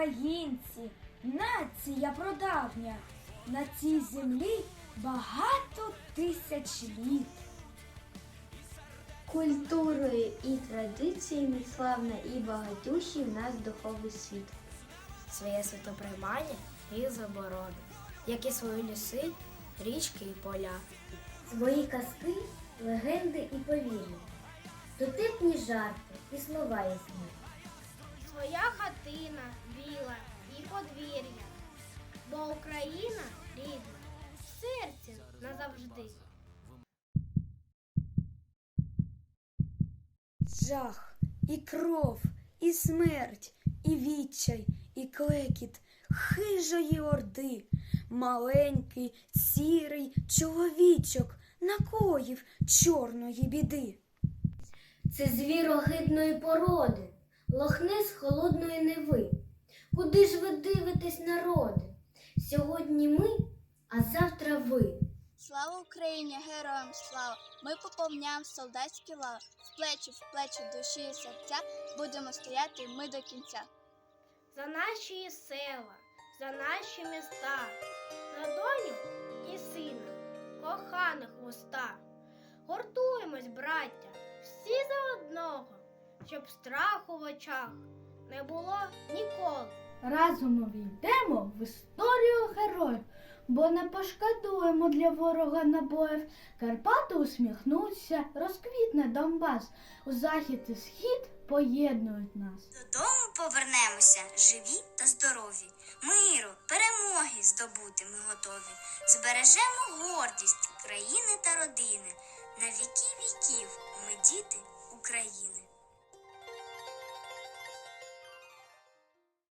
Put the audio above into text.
українці, нація прадавня, на цій землі багато тисяч літ. Культурою і традиціями славна і багатющий в нас духовний світ. своє світоприймання і заборони, як і свої ліси, річки і поля. Свої казки, легенди і повір'я. Дотепні жарти і слова ясні. Своя хатина біла і подвір'я, бо Україна рідна, в серці назавжди. Жах, і кров, і смерть, і відчай, і клекіт хижої орди. Маленький, сірий чоловічок накоїв чорної біди. Це звір огидної породи, лохне з холодної неви. Куди ж ви дивитесь, народи? Сьогодні ми, а завтра ви. Слава Україні, героям слава! Ми поповняємо солдатські лави. В плечі, в плечі, душі і серця будемо стояти ми до кінця. За наші села, за наші міста, за доню і сина, коханих вуста. Гуртуємось, браття, всі за одного, щоб страху в очах не було ніколи. Разом увійдемо в історію героїв, бо не пошкодуємо для ворога набоїв. Карпати усміхнуться, розквітне Донбас. У захід і схід поєднують нас. Додому повернемося живі та здорові. Миру, перемоги здобути ми готові. Збережемо гордість країни та родини. На віки віків